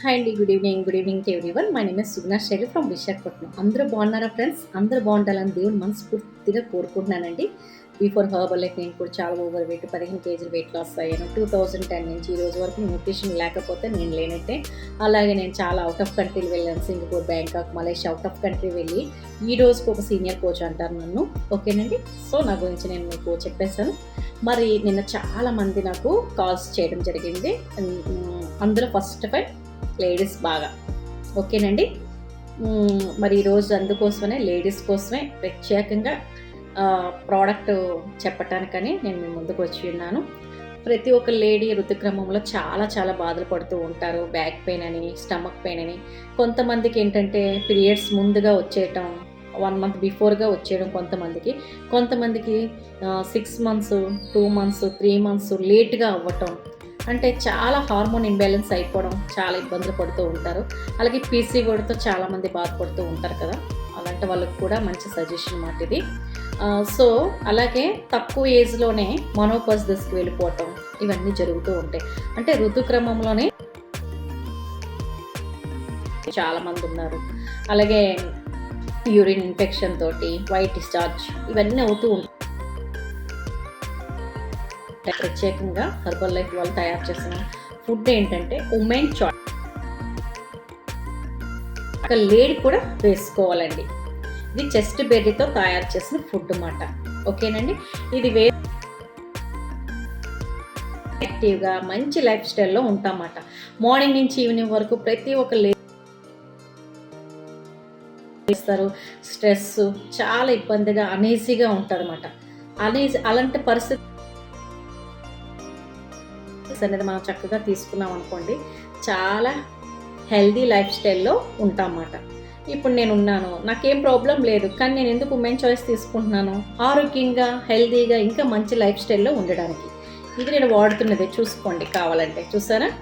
Hi అండి good evening good evening to everyone my name is Sugna Shaili from Visakhapatnam అందరూ బాగున్నారా friends అందరూ బాగుండాలని దేవుడు మనస్ఫూర్తిగా కోరుకుంటున్నానండి. బిఫోర్ హర్బల్ లైఫ్ నేను కూడా చాలా ఓవర్ వెయిట్ పదిహేను కేజీలు వెయిట్ లాస్ అయ్యాను. టూ థౌజండ్ టెన్ నుంచి ఈ రోజు వరకు న్యూట్రిషన్ లేకపోతే నేను లేనట్టే. అలాగే నేను చాలా అవుట్ ఆఫ్ కంట్రీలు వెళ్ళాను. Singapore Bangkok Malaysia out of country వెళ్ళి ఈ రోజుకి ఒక సీనియర్ కోచ్ అంటారు నన్ను. ఓకేనండి? సో నా గురించి నేను మీకు చెప్పేశాను మరి నిన్న చాలా మంది నాకు కాల్స్ చేయడం జరిగింది. అందులో ఫస్ట్ ఆఫ్ ఆల్ లేడీస్ బాగా. ఓకేనండి? మరి ఈరోజు అందుకోసమనే లేడీస్ కోసమే ప్రత్యేకంగా ప్రోడక్ట్ చెప్పటానికని నేను మీ ముందుకు వచ్చి ఉన్నాను. ప్రతి ఒక్క లేడీ ఋతుక్రమంలో చాలా చాలా బాధలు పడుతూ ఉంటారు. బ్యాక్ పెయిన్ అని స్టమక్ పెయిన్ అని. కొంతమందికి ఏంటంటే పీరియడ్స్ ముందుగా వచ్చేయటం వన్ మంత్ బిఫోర్గా వచ్చేయడం కొంతమందికి. కొంతమందికి six months two months three months లేట్గా అవ్వటం అంటే చాలా హార్మోన్ ఇంబ్యాలెన్స్ అయిపోవడం చాలా ఇబ్బందులు పడుతూ ఉంటారు. అలాగే పీసీఓడితో చాలామంది బాధపడుతూ ఉంటారు కదా. అలాంటి వాళ్ళకి కూడా మంచి సజెషన్ మాట ఇది. సో అలాగే తక్కువ ఏజ్లోనే మనోపస్ దశకు వెళ్ళిపోవటం ఇవన్నీ జరుగుతూ ఉంటాయి. అంటే ఋతుక్రమంలోనే చాలామంది ఉన్నారు. అలాగే యూరిన్ ఇన్ఫెక్షన్ తోటి వైట్ డిశ్చార్జ్ ఇవన్నీ అవుతూ ఉంటాయి. ప్రత్యేకంగా హర్బల్ లైఫ్ వాళ్ళు తయారు చేసిన ఫుడ్ ఏంటంటే ఉమెన్ చాట్ ఒక లేడీ కూడా వేసుకోవాలండి. ఇది చెస్ట్ బెర్రీతో తయారు చేసిన ఫుడ్ అన్నమాట. ఓకేనండి? ఇది వే యాక్టివ్గా మంచి లైఫ్ స్టైల్లో ఉంటామన్నమాట. మార్నింగ్ నుంచి ఈవినింగ్ వరకు ప్రతి ఒక్క లే చేస్తారు. స్ట్రెస్ చాలా ఇబ్బందిగా అనీజీగా ఉంటారన్నమాట. అనమాట అలాంటి పరిస్థితి అనేది మనం చక్కగా తీసుకున్నాం అనుకోండి చాలా హెల్దీ లైఫ్ స్టైల్లో ఉంటామన్నమాట. ఇప్పుడు నేను ఉన్నాను నాకేం ప్రాబ్లం లేదు కానీ నేను ఎందుకు ఉమెన్ చాయిస్ తీసుకుంటున్నాను? ఆరోగ్యంగా హెల్దీగా ఇంకా మంచి లైఫ్ స్టైల్లో ఉండడానికి. ఇది నేను వాడుతున్నది చూసుకోండి కావాలంటే. చూసారా?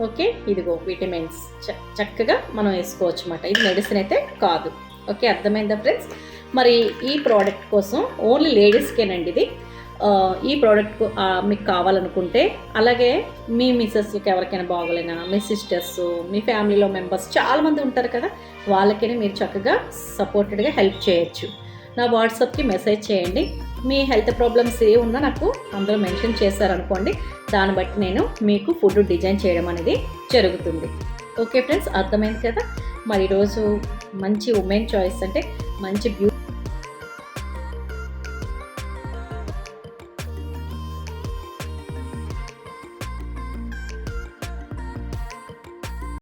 ఓకే ఇదిగో విటమిన్స్. చ- చక్కగా మనం వేసుకోవచ్చు అనమాట ఇది మెడిసిన్ అయితే కాదు. ఓకే అర్థమైందా ఫ్రెండ్స్? మరి ఈ ప్రోడక్ట్ కోసం ఓన్లీ లేడీస్కేనండి ఇది. ఈ ప్రోడక్ట్ మీకు కావాలనుకుంటే అలాగే మీ మిస్సెస్కి ఎవరికైనా బాగోలేనా? మీ సిస్టర్స్ మీ ఫ్యామిలీలో మెంబర్స్ చాలామంది ఉంటారు కదా వాళ్ళకైనా మీరు చక్కగా సపోర్టెడ్గా హెల్ప్ చేయొచ్చు. నా వాట్సాప్కి మెసేజ్ చేయండి. మీ హెల్త్ ప్రాబ్లమ్స్ ఏ ఉన్నా నాకు అందులో మెన్షన్ చేశారనుకోండి దాన్ని బట్టి నేను మీకు ఫుడ్ డిజైన్ చేయడం అనేది జరుగుతుంది. ఓకే ఫ్రెండ్స్ అర్థమైంది కదా? మరి ఈరోజు మంచి ఉమెన్ చాయిస్ అంటే మంచి బ్యూటీ